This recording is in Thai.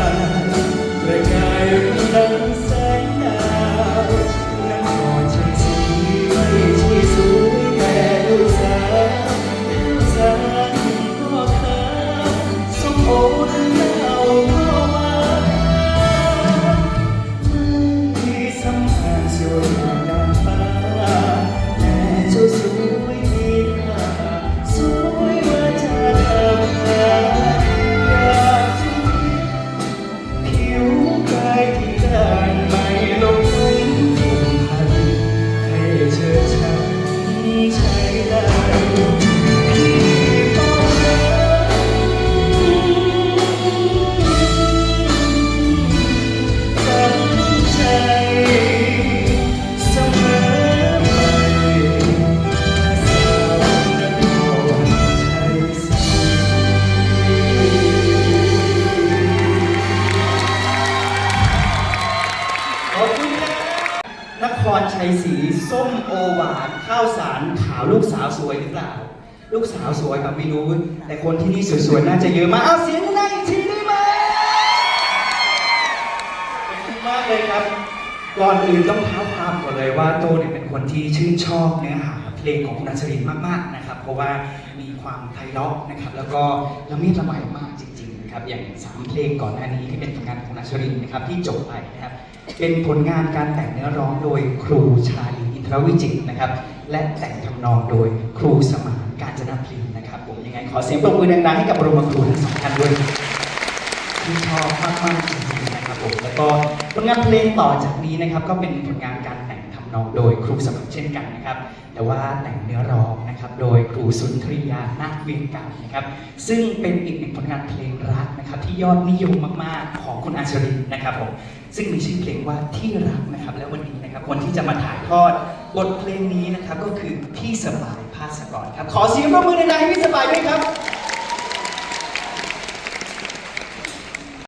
านไม่หวานประกายรุ่งดังแสงดาวนครชัย ขอบคุณครับนครชัยศรีส้มโอหวานข้าวสารขาวลูกสาวสวยหรือเปล่า ลูกสาวสวยครับไม่รู้ แต่คนที่นี่สวยๆ น่าจะเยอะมากเอาเสียงดังๆอีกทีได้ไหมขอบคุณมากเลยครับ ก่อนอื่นต้องเท้าความก่อนเลยว่าโตเนี่ยเป็นคนที่ชื่นชอบเนื้อหาเพลงของคุณอัชรินมากๆนะครับ เพราะว่ามีความไพเราะนะครับ แล้วก็ละเมียดละไมมากจริง นะครับอย่างสามเพลงก่อนหน้านี้ที่เป็นผลงานของคุณอัชรินนะครับที่จบไปนะครับเป็นผลงานการแต่งเนื้อร้องโดยครูชาลีอินทรวิจิตนะครับและแต่งทำนองโดยครูสมานการจนพลีนะครับผมยังไงขอเสียงปรบมือดังๆให้กับบรมครูทั้งสองท่านด้วยที่ชอบมากๆจริงๆนะครับผมแล้วก็ผลงานเพลงต่อจากนี้นะครับก็เป็นผลงานการ แต่งทำนองโดยครูสมัครเช่นกันนะครับ แต่ว่าแต่งเนื้อร้องนะครับ โดยครูสุนทรียานาคเวียงกันนะครับ ซึ่งเป็นอีกหนึ่งผลงานเพลงรักนะครับ ที่ยอดนิยมมากๆของคุณอาชรินนะครับผมซึ่งมีชื่อเพลงว่าที่รักนะครับ และวันนี้นะครับคนที่จะมาถ่ายทอดบทเพลงนี้นะครับก็คือพี่สบายภาสกรครับขอเสียงปรบมือดังๆให้พี่สบายด้วยครับ